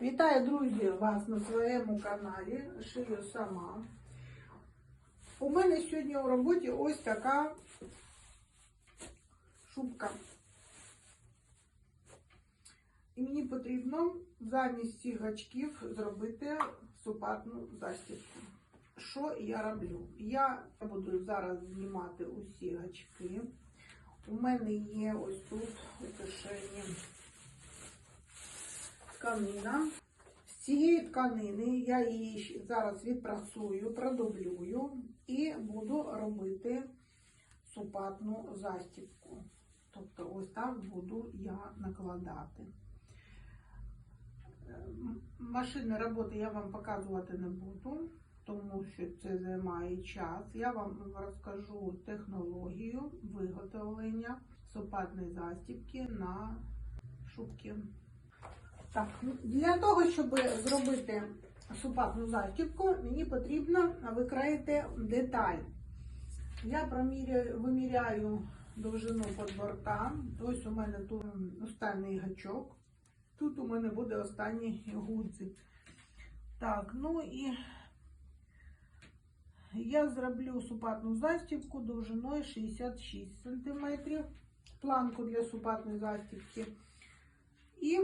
Вітаю, друзі, вас на своєму каналі Шию сама. У мене сьогодні у роботі ось така шубка. І мені потрібно замість цих гачків зробити супатну застібку. Що я роблю? Я буду зараз знімати усі гачки. У мене є ось тут у кишені тканина. З цієї тканини я її зараз відпрасую, продублюю і буду робити супатну застібку. Тобто ось так буду я накладати. Е, Машини роботи я вам показувати не буду, тому що це займає час. Я вам розкажу технологію виготовлення супатної застібки на шубки. Так, для того, щоб зробити супатну застібку, мені потрібно викраїти деталь. Я виміряю довжину подборта. Ось у мене тут останній гачок. Тут у мене буде останній гудзик. Так, ну і я зроблю супатну застібку довжиною 66 см. Планку для супатної застібки. І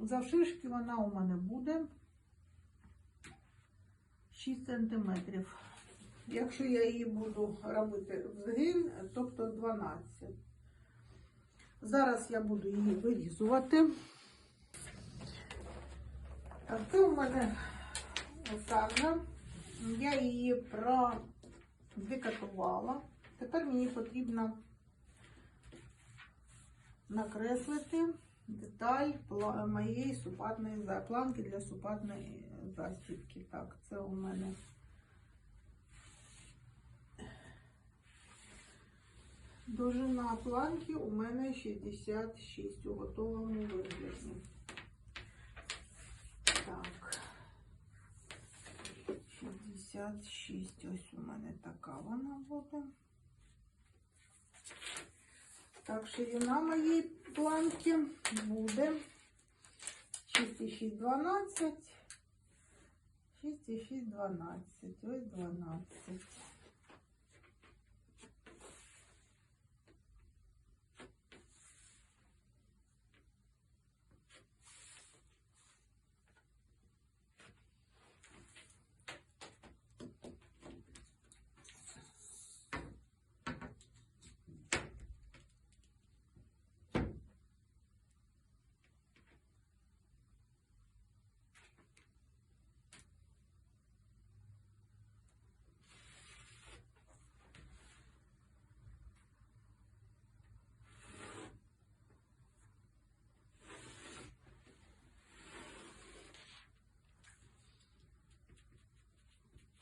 завширшки вона у мене буде 6 см. Якщо я її буду робити в згин, тобто 12. Зараз я буду її вирізувати. Так, це у мене сарна. Я її продекатувала. Тепер мені потрібно накреслити деталь моєї супатної планки для супатної застібки. Так, це у мене довжина планки у мене 66 у готовому вигляді. Так. 66. Ось у мене така вона буде. Так, ширина моєї планки буде 6,612. 6,612. Ось 12.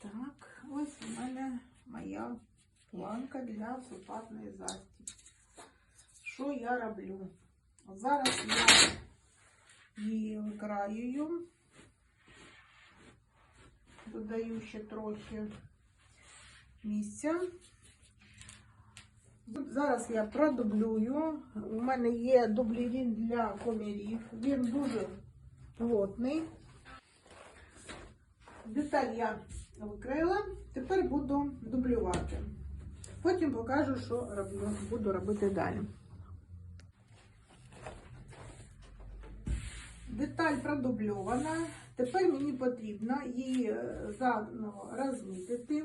Так, ось у мене моя планка для супатної застібки. Що я роблю? Зараз я її викраюю, додаю ще трохи місця. Зараз я продублюю. У мене є дублірін для комірів. Він дуже плотний. Деталь я викрила. Тепер буду дублювати. Потім покажу, що буду робити далі. Деталь продубльована. Тепер мені потрібно її е, заново розмітити.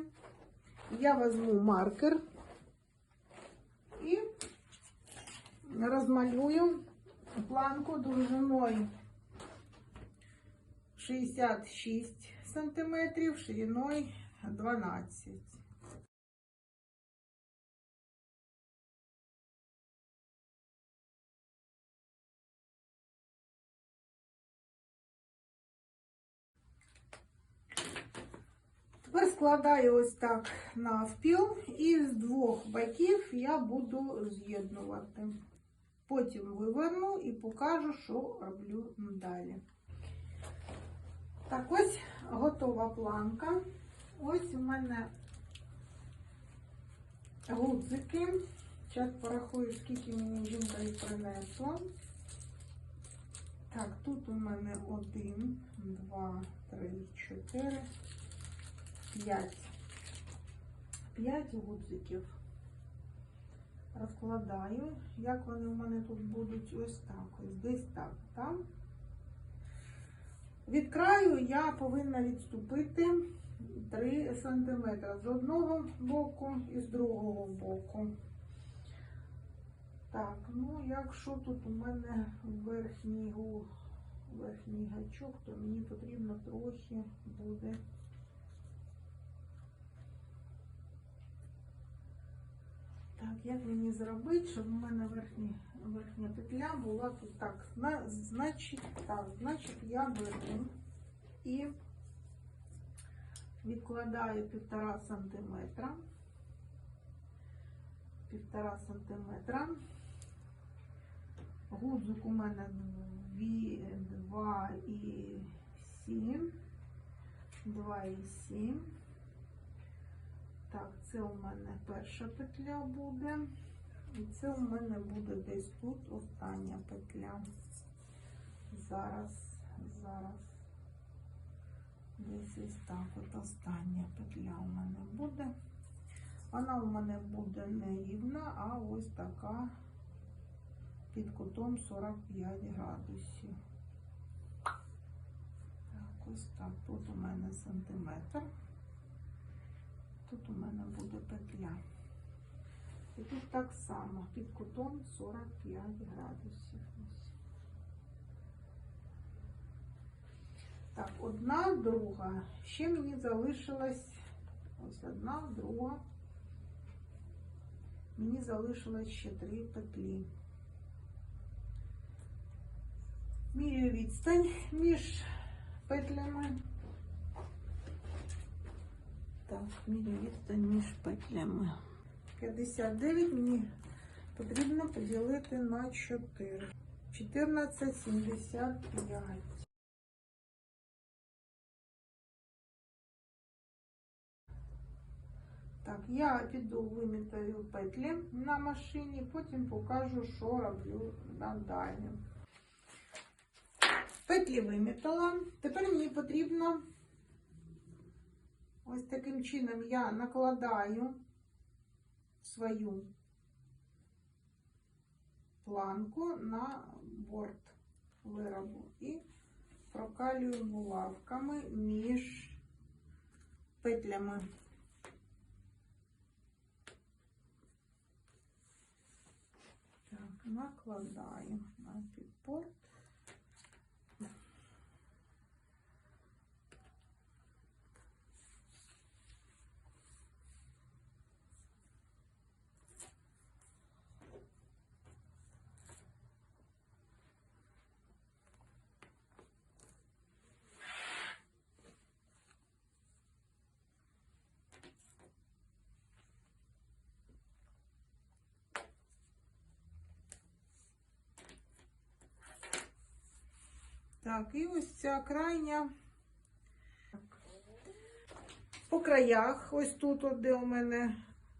Я візьму маркер і розмалюю планку довжиною 66 сантиметрів, шириною 12. Тепер складаю ось так навпіл і з двох боків я буду з'єднувати. Потім виверну і покажу, що роблю далі. Так, ось готова планка. Ось у мене гудзики. Зараз порахую, скільки мені жінка їх принесла. Так, тут у мене один, два, три, чотири, п'ять. П'ять гудзиків. Розкладаю. Як вони у мене тут будуть? Ось так. Ось десь так. Там. Від краю я повинна відступити 3 см з одного боку і з другого боку. Так, ну якщо тут у мене верхній, верхній гачок, то мені потрібно трохи буде. Так, як мені зробити, щоб у мене верхні, верхня петля була тут так. Зна, значить, так, значить я беру і відкладаю півтора сантиметра. Півтора сантиметра. Гудзик у мене 2 і 7. 2 і 7. Так, це у мене перша петля буде. І це у мене буде десь тут остання петля. Зараз, зараз. Десь ось так от остання петля у мене буде. Вона у мене буде не рівна, а ось така під кутом 45 градусів. Так, ось так. Тут у мене сантиметр. Тут у мене буде петля. І тут так само, під кутом 45 градусів. Так, одна, друга. Ще мені залишилась ось одна, друга. Мені залишилось ще три петлі. Міряю відстань між петлями. Так, міряю відстань між петлями. 59 мені потрібно поділити на 4. 14,75. Так, я піду вимітаю петлі на машині, потім покажу, що роблю надалі. Петлі вимітала. Тепер мені потрібно ось таким чином я накладаю свою планку на борт виробу і прокалюю булавками між петлями. Так, накладаю на підпорт. Так, і ось ця крайня. По краях, ось тут, от, де у мене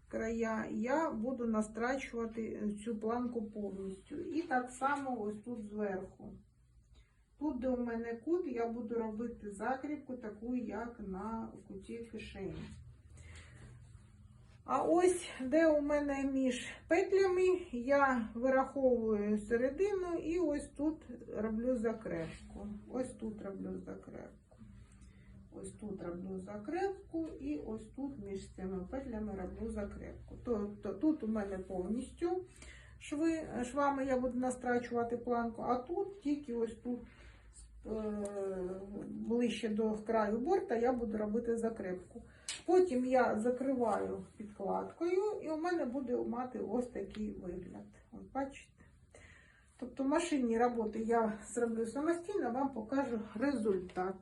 края, я буду настрачувати цю планку повністю. І так само ось тут зверху. Тут, де у мене кут, я буду робити закріпку, таку, як на куті кишені. А ось, де у мене між петлями, я вираховую середину і ось тут роблю закрепку. Ось тут роблю закрепку. Ось тут роблю закрепку і ось тут між цими петлями роблю закрепку. Тобто тут у мене повністю шви, швами я буду настрачувати планку, а тут тільки ось тут ближче до краю борта я буду робити закрепку. Потім я закриваю підкладкою, і у мене буде мати ось такий вигляд. От бачите? Тобто машинні роботи я зроблю самостійно, вам покажу результат.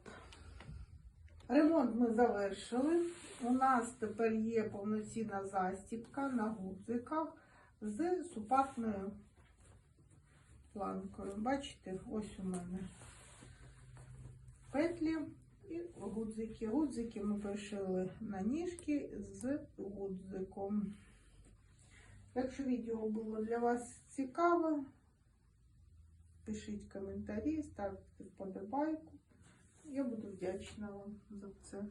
Ремонт ми завершили. У нас тепер є повноцінна застібка на гудзиках з супатною планкою. Бачите, ось у мене петлі і гудзики. Гудзики ми пришили на ніжки з гудзиком. Якщо відео було для вас цікаве, пишіть коментарі, ставте вподобайку. Я буду вдячна вам за це.